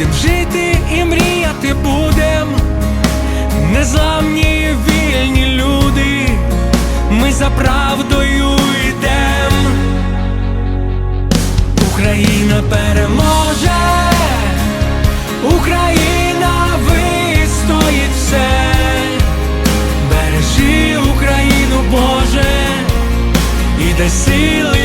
будем жити і мріяти будем, незламні вільні люди, ми за правдою йдем. Україна переможе, Україна вистоїть все, бережи Україну, Боже, і дай сили